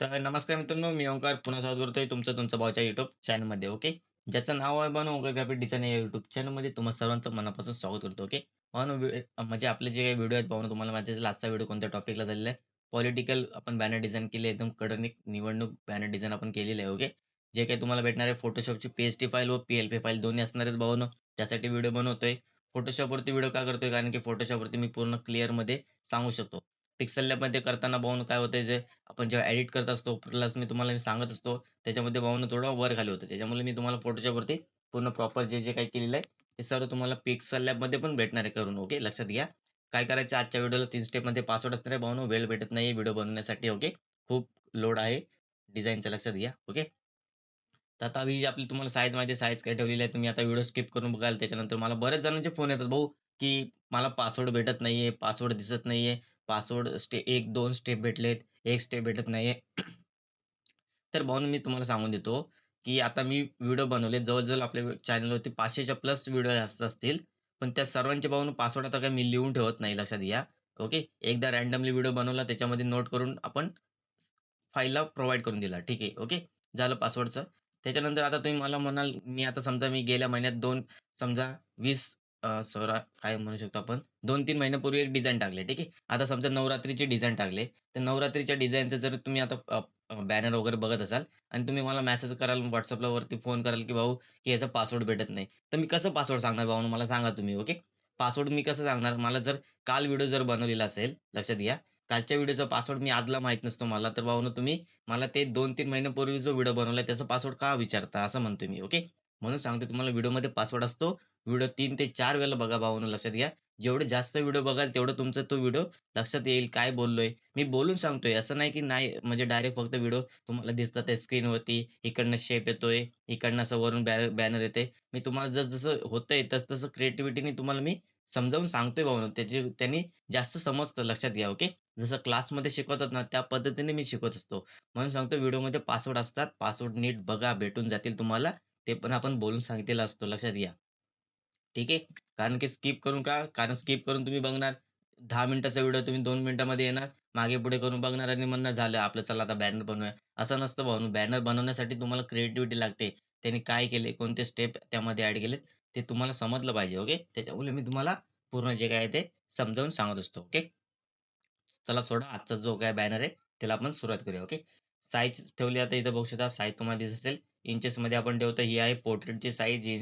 तर नमस्कार मित्रांनो, मी ओंकार पुन्हा स्वागत करतोय तुमचं तुमचं भाऊच्या युट्यूब चॅनलमध्ये. ओके. ज्याचं नाव आहे बनो ओंकार ग्राफिक डिझाईन या युट्यूब चॅनलमध्ये तुम्हा सर्वांचं मनापासून स्वागत करतो. ओके. म्हणून म्हणजे आपले जे काही व्हिडिओ आहेत पाहून तुम्हाला माहिती असेल आजचा व्हिडिओ कोणत्या टॉपिकला झालेला आहे. पॉलिटिकल आपण बॅनर डिझाईन केली आहे. एकदम कडक निवडणूक बॅनर डिझाईन आपण केलेलं आहे. ओके. जे काही तुम्हाला भेटणार आहे Photoshopची पी फाईल व पी फाईल दोन्ही असणार आहेत भावानो. त्यासाठी व्हिडिओ बनवतोय. फोटोशॉपवरती व्हिडिओ का करतोय? कारण की फोटोशॉपवरती मी पूर्ण क्लिअरमध्ये सांगू शकतो. पिक्सल लॅबमध्ये करताना भावानो काय होतंय जे आपण जेव्हा एडिट करत असतो प्लस मी तुम्हाला मी सांगत असतो त्याच्यामध्ये बाहून थोडं वर खाली होतं. त्याच्यामुळे मी तुम्हाला फोटोच्या वरती पूर्ण प्रॉपर जे, जे काही केलेलं आहे ते सर्व तुम्हाला पिक्सल लॅबमध्ये पण भेटणार आहे करून. ओके. लक्षात घ्या. काय करायचं आजच्या व्हिडिओला तीन स्टेपमध्ये पासवर्ड असणार आहे भावानो. वेळ भेटत नाही व्हिडिओ बनवण्यासाठी. ओके. खूप लोड आहे डिझाईनचं लक्षात घ्या. ओके. तर आता ही जी आपली तुम्हाला साईज माहिती साईज काय ठेवलेली आहे. तुम्ही आता व्हिडिओ स्किप करून बघाल. त्याच्यानंतर मला बऱ्याच जणांचे फोन येतात, "भाऊ, की मला पासवर्ड भेटत नाही आहे पासवर्ड दिसत नाहीये, पासवर्ड स्टे 1-2 स्टेप भेटलेत, एक स्टेप भेटत नाही तर बघून मी तुम्हाला सांगून देतो, की आता मी व्हिडिओ बनवले जवळजवळ आपल्या चॅनलवरती 500च्या प्लस व्हिडिओ जास्त असतील. पण त्या सर्वांचे भावानो पासवर्ड आता काही मी लिहून ठेवत नाही लक्षात घ्या. ओके. एकदा रँडमली व्हिडिओ बनवला त्याच्यामध्ये नोट करून आपण फाईलला प्रोव्हाइड करून दिला. ठीक आहे. ओके. झालं पासवर्डचं. त्याच्यानंतर आता तुम्ही मला म्हणाल, मी आता समजा मी गेल्या महिन्यात दोन समजा वीस अ, सोळा काय म्हणू शकतो आपण 2-3 महिन्यापूर्वी एक डिझाईन टाकले. ठीक आहे. आता समजा नवरात्रीचे डिझाईन टाकले. तर नवरात्रीच्या डिझाईनचं जर तुम्ही आता बॅनर वगैरे बघत असाल आणि तुम्ही मला मेसेज कराल व्हॉट्सअपला वरती फोन कराल, की "भाऊ, की याचा पासवर्ड भेटत नाही." तर मी कसं पासवर्ड सांगणार भाऊ मला सांगा तुम्ही. ओके. पासवर्ड मी कसं सांगणार? मला जर काल व्हिडिओ जर बनवलेला असेल, लक्षात घ्या. कालच्या व्हिडिओचा पासवर्ड मी आदला माहीत नसतो मला, तर भावानो तुम्ही मला ते 2-3 महिन्यापूर्वी जो व्हिडिओ बनवला त्याचा पासवर्ड का विचारता? असं म्हणतो मी. ओके. म्हणून सांगतो तुम्हाला व्हिडिओमध्ये पासवर्ड असतो. व्हिडिओ तीन ते चार वेळेला बघा भावानो लक्षात घ्या. जेवढे जास्त व्हिडिओ बघाल तेवढं तुमचा तो व्हिडिओ लक्षात येईल काय बोललोय. मी बोलून सांगतोय. असं नाही की नाही म्हणजे डायरेक्ट फक्त व्हिडिओ तुम्हाला दिसतात आहे स्क्रीनवरती. इकडनं शेप येतोय, इकडनं असं वरून बॅनर बॅनर येते मी तुम्हाला जस जसं होतंय तस तसं क्रिएटिव्हिटीने तुम्हाला मी समजावून सांगतोय भाऊन त्याची त्यांनी जास्त समजतं लक्षात घ्या. ओके. जसं क्लासमध्ये शिकवतात ना त्या पद्धतीने मी शिकवत असतो. म्हणून सांगतो व्हिडिओमध्ये पासवर्ड असतात. पासवर्ड नीट बघा भेटून जातील तुम्हाला. ते पण आपण बोलून सांगितलेला असतो. लक्षात घ्या. ठीक आहे. कारण की स्किप करून का? कारण स्किप करून तुम्ही बघणार दहा मिनिटाचा व्हिडिओ तुम्ही दोन मिनिटामध्ये येणार, मागे-पुढे करून बघणार आणि म्हणणार झालं आपलं चला आता बॅनर बनवूया. असं नसतं भाऊ बॅनर बनवण्यासाठी तुम्हाला क्रिएटिव्हिटी लागते. त्यांनी काय केले, कोणते स्टेप त्यामध्ये ॲड केलेत ते तुम्हाला समजलं पाहिजे. ओके. त्याच्यामुळे मी तुम्हाला पूर्ण जे काय आहे ते समजावून सांगत असतो. ओके. चला सोडा आजचा जो काय बॅनर आहे त्याला आपण सुरुवात करूया. ओके. साईज ठेवली आता इथं बघू शकता. साईज तुम्हाला दिसत असेल इंचेसमध्ये आपण ठेवतो. ही आहे पोर्ट्रेटची साईज जी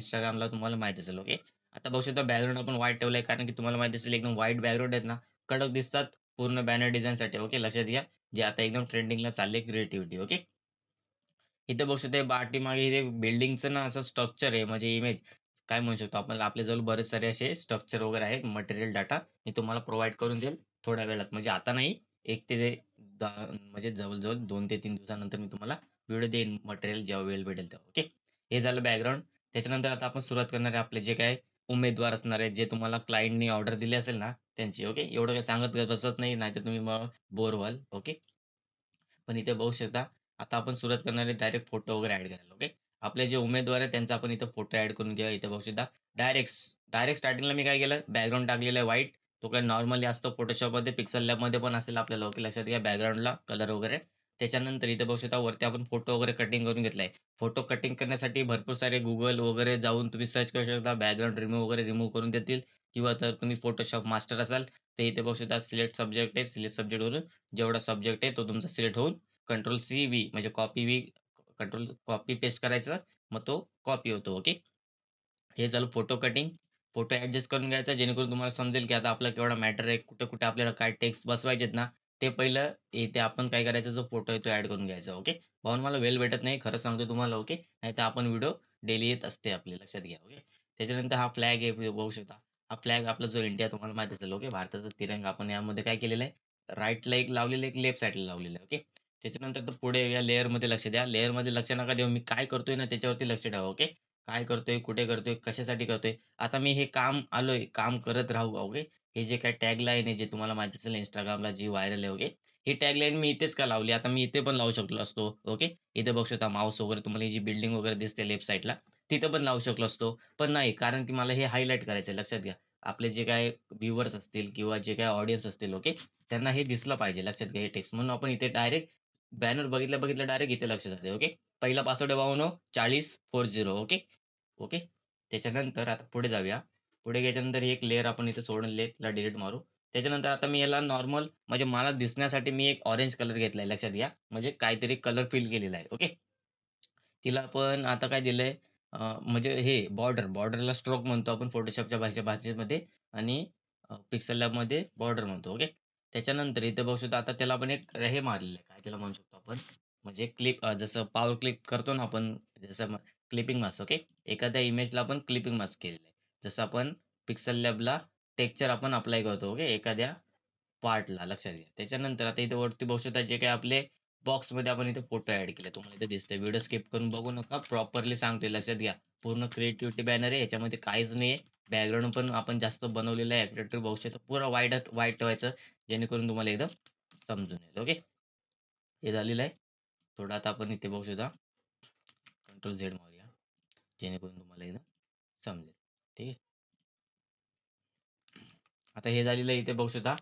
तुम्हाला माहीत असेल. ओके. आता बघू शकता बॅकग्राऊंड आपण व्हाईट ठेवलंय कारण की तुम्हाला माहिती असेल एकदम व्हाईट बॅकग्राऊंड आहेत ना, कडक दिसतात पूर्ण बॅनर डिझाईनसाठी ओके. लक्षात घ्या. जे आता एकदम ट्रेंडिंगला चालले क्रिएटिव्हिटी. ओके. इथे बघू शकता पाठीमागे इथे बिल्डिंगचं ना असं स्ट्रक्चर आहे म्हणजे इमेज काय म्हणू शकतो आपण आपल्याजवळ बरेच सारे असे स्ट्रक्चर वगैरे आहेत. मटेरियल डाटा मी तुम्हाला प्रोव्हाइड करून देईल थोड्या वेळात. म्हणजे आता नाही एक ते म्हणजे जवळजवळ दोन ते तीन दिवसानंतर मी तुम्हाला व्हिडिओ देईन मटेरियल जेव्हा वेळ भेटेल तेव्हा. ओके. हे झालं बॅकग्राऊंड. त्याच्यानंतर आता आपण सुरुवात करणार आहे आपले जे काय उमेदवार असणार आहेत, जे तुम्हाला क्लायंटनी ऑर्डर दिली असेल ना त्यांची. ओके. एवढं काही सांगत बसत नाही नाहीतर तुम्ही मग बोर व्हाल. ओके. पण इथे बघू शकता आता आपण सुरुवात करणार आहे डायरेक्ट फोटो वगैरे ऍड करायला. ओके. आपले जे उमेदवार आहेत त्यांचा आपण इथं फोटो ऍड करून घेऊया. इथे बघू शकता डायरेक्ट डायरेक्ट स्टार्टिंगला मी काय केलं बॅकग्राऊंड टाकलेलं आहे व्हाईट. तो काय नॉर्मली असतो फोटोशॉपमध्ये पिक्सल लॅबमध्ये पण असेल आपल्याला. ओके. लक्षात घ्या बॅकग्राऊंडला कलर वगैरे. त्याच्यानंतर इथे बघू शकता वरती आपण फोटो वगैरे कटिंग करून घेतलाय. फोटो कटिंग करण्यासाठी भरपूर सारे गुगल वगैरे जाऊन तुम्ही सर्च करू शकता. बॅकग्राऊंड रिमूव्ह वगैरे रिमूव्ह करून देतील किंवा जर तुम्ही फोटोशॉप मास्टर असाल तर इथे बघू शकता सिलेक्ट सब्जेक्ट आहे. सिलेक्ट सब्जेक्टवरून जेवढा सब्जेक्ट आहे तो तुमचा सिलेक्ट होऊन कंट्रोल सी व्ही म्हणजे copy V control copy paste करायचं. मग तो कॉपी होतो. ओके. हे झालं फोटो कटिंग. फोटो ॲडजस्ट करून घ्यायचा जेणेकरून तुम्हाला समजेल की आता आपला केवढा मॅटर आहे. कुठे-कुठे आपल्याला काय टेक्स्ट बसवायचेत ना, ते पहिलं इथे आपण काय करायचं जो फोटो आहे तो ॲड करून घ्यायचा. ओके. भाऊन मला वेळ भेटत नाही खरं सांगतो तुम्हाला. ओके. नाहीतर आपण व्हिडिओ डेली येत असते आपले लक्षात घ्या. ओके. त्याच्यानंतर हा फ्लॅग आहे बघू शकता. हा फ्लॅग आपला जो इंडिया तुम्हाला माहीत असेल. ओके. भारताचा तिरंगा आपण यामध्ये काय केलेला आहे राईटला एक लावलेलं आहे, एक लेफ्ट साईडला लावलेलं आहे. ओके. त्याच्यानंतर तर पुढे या लेअरमध्ये लक्ष द्या. लेअरमध्ये लक्ष नका देऊ. मी काय करतोय ना त्याच्यावरती लक्ष ठेवा. ओके. काय करतोय, कुठे करतोय, कशासाठी करतोय. आता मी हे काम आलोय, काम करत राहू. ओके. हे जे काय टॅगलाईन आहे जे तुम्हाला माहिती असेल इंस्टाग्रामला जी व्हायरल आहे. ओके. ही टॅगलाईन मी इथेच का लावली? आता मी इथे पण लावू शकलो असतो. ओके. इथे बघू शकता माऊस वगैरे तुम्हाला जी बिल्डिंग वगैरे दिसते लेफ्ट साईडला तिथं पण लावू शकलो असतो. पण नाही कारण की मला हे हायलाईट करायचं आहे. लक्षात घ्या. आपले जे काय व्ह्युअर्स असतील किंवा जे काय ऑडियन्स असतील. ओके. त्यांना हे दिसलं पाहिजे. लक्षात घ्या हे टेक्स्ट. म्हणून आपण इथे डायरेक्ट बॅनर बघितल्या बघितलं डायरेक्ट इथे लक्षात जाते. ओके. पहिला पासवर्ड बाऊणव चाळीस फोर झिरो ओके. ओके. त्याच्यानंतर आता पुढे जाऊया. पुढे घ्यायच्यानंतर एक लेअर आपण इथे सोडून लेयरला डिलीट मारू. त्याच्यानंतर आता मी याला नॉर्मल म्हणजे मला दिसण्यासाठी मी एक ऑरेंज कलर घेतलाय लक्षात घ्या. म्हणजे काहीतरी कलर फिल केलेला आहे. ओके. तिला आपण आता काय दिलंय म्हणजे हे बॉर्डर, बॉर्डरला स्ट्रोक म्हणतो आपण फोटोशॉपच्या भाषे भाषेमध्ये आणि पिक्सल लॅबमध्ये बॉर्डर म्हणतो. ओके. त्याच्यानंतर इथे बघू शकतो आता त्याला आपण एक हे मारलेलं आहे. काय त्याला म्हणू शकतो आपण म्हणजे क्लिप जसं पावर क्लिप करतो ना आपण जसं क्लिपिंग मास्क ओके. एखाद्या इमेजला आपण क्लिपिंग मास्क केलेलं आहे. जसं आपण पिक्सल लॅबला टेक्चर आपण अप्लाय करतो ओके. एखाद्या पार्टला लक्षात घ्या. त्याच्यानंतर आता इथे वरती बघू शकता जे काही आपले बॉक्समध्ये आपण इथे फोटो ॲड केले. तुम्हाला इथे दिसतंय. व्हिडिओ स्किप करून बघू नका. प्रॉपरली सांगतोय लक्षात घ्या. पूर्ण क्रिएटिव्हिटी बॅनर आहे. याच्यामध्ये काहीच नाहीये. बॅकग्राऊंड पण आपण जास्त बनवलेलं आहे. ॲक्रेलिक बघू शकतो पुरा वाईट वाईट ठेवायचं जेणेकरून तुम्हाला एकदम समजून येईल. ओके. हे झालेलं आहे. थोडं आता आपण इथे बघू शकता. कंट्रोल झेड मारूया. जेणेकरून तुम्हाला एकदम समजेल. ठीक आहे. आता हे झालेलं आहे इथे बघू शकता.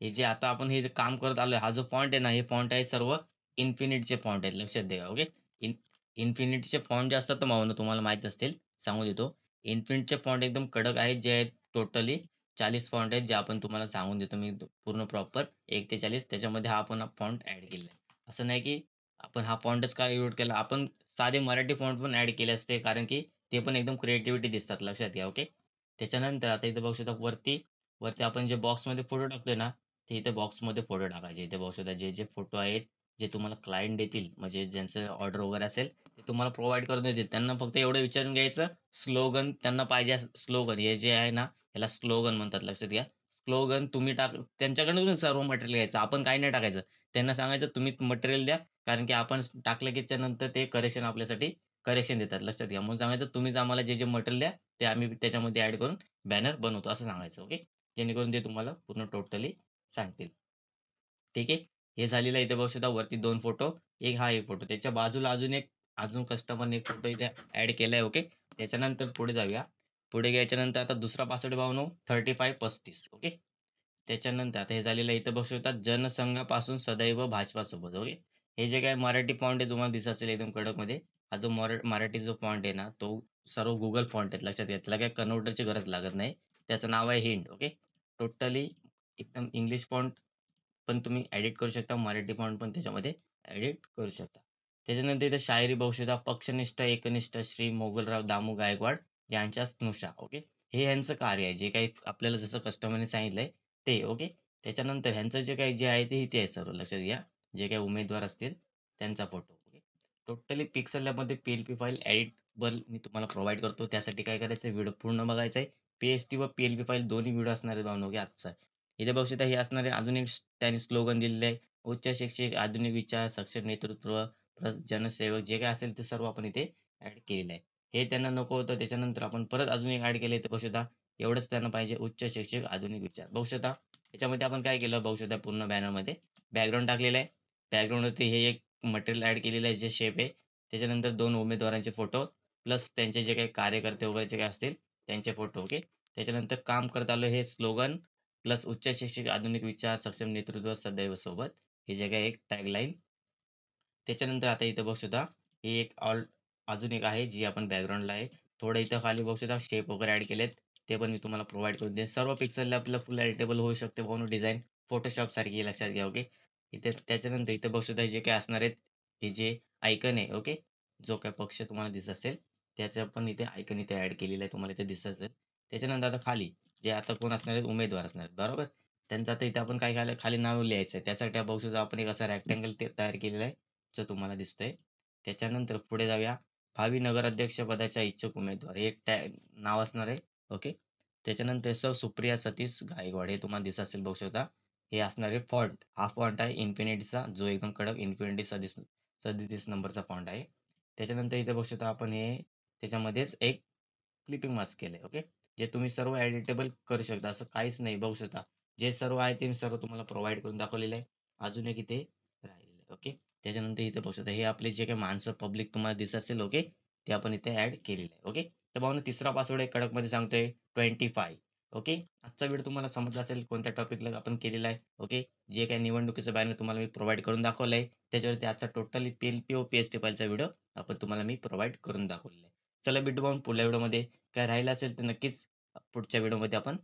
हे जे आता आपण हे जे काम करत आलोय हा जो फॉन्ट आहे ना, हे फॉन्ट आहे सर्व इन्फिनिटीचे फॉन्ट आहेत. लक्षात द्या ओके. इन इन्फिनिटीचे फॉन्ट जे असतात ना तुम्हाला माहीत असतील. सांगू देतो. इन्फिनिटीचे फॉन्ट एकदम कडक आहेत. जे आहेत टोटली 40 फॉन्ट आहेत. जे आपण तुम्हाला सांगून देतो मी पूर्ण प्रॉपर एक ते 40 त्याच्यामध्ये हा आपण फॉन्ट ॲड केला आहे. असं नाही की आपण हा फॉन्टच का युट केला. आपण साधे मराठी फॉन्ट पण ॲड केले असते. कारण की ते पण एकदम क्रिएटिव्हिटी दिसतात. लक्षात घ्या. ओके. त्याच्यानंतर आता इथे बघू शकता वरती, वरती आपण जे बॉक्समध्ये फोटो टाकतोय ना, ते इथे बॉक्समध्ये फोटो टाकायचे. इथे बघू शकता जे, जे फोटो आहेत, जे तुम्हाला क्लायंट देतील म्हणजे ज्यांचं ऑर्डर वगैरे असेल, ते तुम्हाला प्रोव्हाइड करून देतील. त्यांना फक्त एवढं विचारून घ्यायचं स्लोगन त्यांना पाहिजे स्लोगन हे जे आहे ना, याला स्लोगन म्हणतात. लक्षात घ्या. स्लोगन तुम्ही टाक त्यांच्याकडून सर्व मटेरियल घ्यायचं. आपण काही नाही टाकायचं. त्यांना सांगायचं तुम्हीच मटेरियल द्या. कारण की आपण टाकलं की त्याच्यानंतर ते करेक्शन आपल्यासाठी करेक्शन देतात. लक्षात घ्या. म्हणून सांगायचं तुम्हीच आम्हाला जे, जे मटेरियल द्या, ते आम्ही त्याच्यामध्ये ॲड करून बॅनर बनवतो असं सांगायचं. ओके. जेणेकरून ते तुम्हाला पूर्ण टोटली सांगतील. ठीक आहे. हे झालेलं इथे बघू शकता वरती दोन फोटो. एक हा एक फोटो. त्याच्या बाजूला अजून एक अजून कस्टमरने एक फोटो इथे ॲड आहे ओके. त्याच्यानंतर पुढे जाऊया. पुढे घ्यायच्यानंतर आता दुसरा पासवर्ड आहे भावांनो 3535 ओके. त्याच्यानंतर आता हे झालेलं इथं इथे बघू शकता जनसंघापासून सदैव भाजपासोबत. ओके. हे जे काय मराठी फॉन्ट आहे तुम्हाला दिसत असेल एकदम कडकमध्ये. हा जो मरा मराठी जो फॉन्ट आहे ना, तो सर्व गुगल फॉन्ट आहेत. लक्षात घ्या. त्याला काही कन्व्हर्टरची गरज लागत नाही. त्याचं नाव आहे हिंट. ओके. टोटली एकदम इंग्लिश फॉन्ट पण तुम्ही एडिट करू शकता. मराठी फॉन्ट पण त्याच्यामध्ये एडिट करू शकता. त्याच्यानंतर इथे शायरी बघू शकता. पक्षनिष्ठ, एकनिष्ठ श्री मोगलराव दामू गायकवाड यांच्या स्नुषा. ओके. हे ह्यांचं कार्य आहे. जे काही आपल्याला जसं कस्टमरने सांगितलंय ते. ओके. त्याच्यानंतर ह्यांचं जे काही जे आहे ते इथे आहे सर्व लक्षात घ्या. जे काही उमेदवार असतील त्यांचा फोटो. टोटली पिक्सेल लॅबमध्ये पी-एल-पी फाईल एडिटबल मी तुम्हाला प्रोव्हाइड करतो. त्यासाठी काय करायचं व्हिडिओ पूर्ण बघायचा आहे. पी-एस-टी व पी-एल-पी फाईल दोन्ही व्हिडिओ असणारे आहेत भावांनो. आजचा. इथे बघू शकता हे असणारे अजून एक त्यांनी स्लोगन दिलेलं आहे. उच्च शिक्षक आधुनिक विचार, सक्षम नेतृत्व प्लस जनसेवक जे काय असेल ते सर्व आपण इथे ॲड केलेलं आहे. हे त्यांना नको होतं. त्याच्यानंतर आपण परत अजून एक ॲड केले तर बघू शकता. एवढंच त्यांना पाहिजे उच्च शिक्षक आधुनिक विचार. बघू शकता. याच्यामध्ये आपण काय केलं बघू शकता पूर्ण बॅनरमध्ये बॅकग्राऊंड टाकलेलं आहे. बॅकग्राऊंडवरती हे एक मटेरियल ॲड केलेलं आहे जे शेप आहे. त्याच्यानंतर दोन उमेदवारांचे फोटो प्लस त्यांचे जे काही कार्यकर्ते वगैरे जे काही असतील त्यांचे फोटो. ओके. त्याच्यानंतर काम करत आलो हे स्लोगन प्लस उच्च शैक्षिक आधुनिक विचार, सक्षम नेतृत्व सदैव सोबत. हे जे काही एक टॅगलाईन. त्याच्यानंतर आता इथं बघ सुद्धा ही एक ऑल अजून एक आहे जी आपण बॅकग्राऊंडला आहे. थोडं इथं खाली बघ सुद्धा शेप वगैरे ॲड केलेत. ते पण मी तुम्हाला प्रोव्हाइड करून देईन. सर्व पिक्चरला आपलं फुल एडिटेबल होऊ शकते भावांनो डिझाईन फोटोशॉप सारखी लक्षात घ्या. ओके. इथे त्याच्यानंतर इथे बघू जे काही असणार आहेत. हे जे आयकन आहे. ओके. जो काय पक्ष तुम्हाला दिसत असेल त्याचं पण इथे आयकन इथे ॲड केलेलं आहे. तुम्हाला इथे दिसत असेल. त्याच्यानंतर आता खाली जे आता कोण असणार आहेत उमेदवार असणार आहेत. बरोबर. त्यांचं आता इथे आपण काय केलं खाली नाव लिहायचं आहे. त्यासाठी बघू शकता आपण एक असा रॅक्टँगल ते तयार केलेला आहे. जो तुम्हाला दिसतोय. त्याच्यानंतर पुढे जाऊया. भावी नगराध्यक्ष पदाच्या इच्छुक उमेदवार हे एक टॅ नाव असणार आहे. ओके. त्याच्यानंतर सौ सुप्रिया सतीश गायकवाड हे तुम्हाला दिसत असेल बघू शकता. हे असणार आहे फॉन्ट. हा फॉन्ट आहे इन्फिनिटीचा जो एकदम कडक इन्फिनिटीचा दिस सदतीस नंबरचा फॉन्ट आहे. त्याच्यानंतर इथे बघू शकता आपण हे त्याच्यामध्येच एक क्लिपिंग मास्क केलंय. ओके. जे तुम्ही सर्व एडिटेबल करू शकता. असं काहीच नाही बघू शकता. जे सर्व आहे ते मी सर्व तुम्हाला प्रोव्हाइड करून दाखवलेलं आहे. अजून एक इथे राहिलेलं आहे. ओके. त्याच्यानंतर इथे बघू शकता हे आपले जे काही माणसं पब्लिक तुम्हाला दिसत असेल. ओके. ते आपण इथे ॲड केलेलं आहे. ओके. तर भावांनो तिसरा पासवर्ड आहे कडकमध्ये सांगतोय 25 ओके. आजचा व्हिडिओ तुम्हाला समजला असेल कोणत्या टॉपिकला आपण केलेला आहे. ओके. जे काही निवडणुकीचं बॅनर तुम्हाला मी प्रोव्हाइड करून दाखवलं आहे. त्याच्यावरती आजचा टोटली पी-एल-पी ओ पी-एस-टी फाईलचा व्हिडिओ आपण तुम्हाला मी प्रोव्हाइड करून दाखवलेला आहे. चला भेटू मग पुढल्या व्हिडिओमध्ये. काय राहिलं असेल तर नक्कीच पुढच्या व्हिडिओमध्ये आपण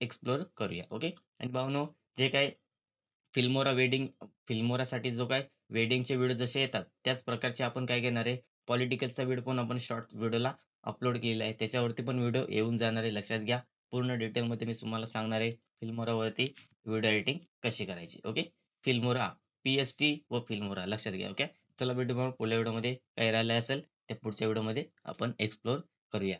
एक्सप्लोर करूया. ओके. आणि भावनो जे काय फिल्मोरा वेडिंग फिल्मोरासाठी जो काय वेडिंगचे व्हिडिओ जसे येतात, त्याच प्रकारचे आपण काय घेणार आहे, पॉलिटिकलचा व्हिडिओ पण आपण शॉर्ट व्हिडिओला अपलोड केलेला आहे. त्याच्यावरती पण व्हिडिओ येऊन जाणार आहे. लक्षात घ्या. पूर्ण डिटेलमध्ये मी तुम्हाला सांगणार आहे फिल्मोरावरती व्हिडिओ एडिटिंग कशी करायची. ओके. फिल्मोरा, पी-एस-टी व फिल्मोरा लक्षात घ्या. ओके. चला भेटू मग पुढल्या व्हिडिओमध्ये. काही राहिलं असेल, ते पुढच्या व्हिडिओमध्ये आपण एक्सप्लोर करूया.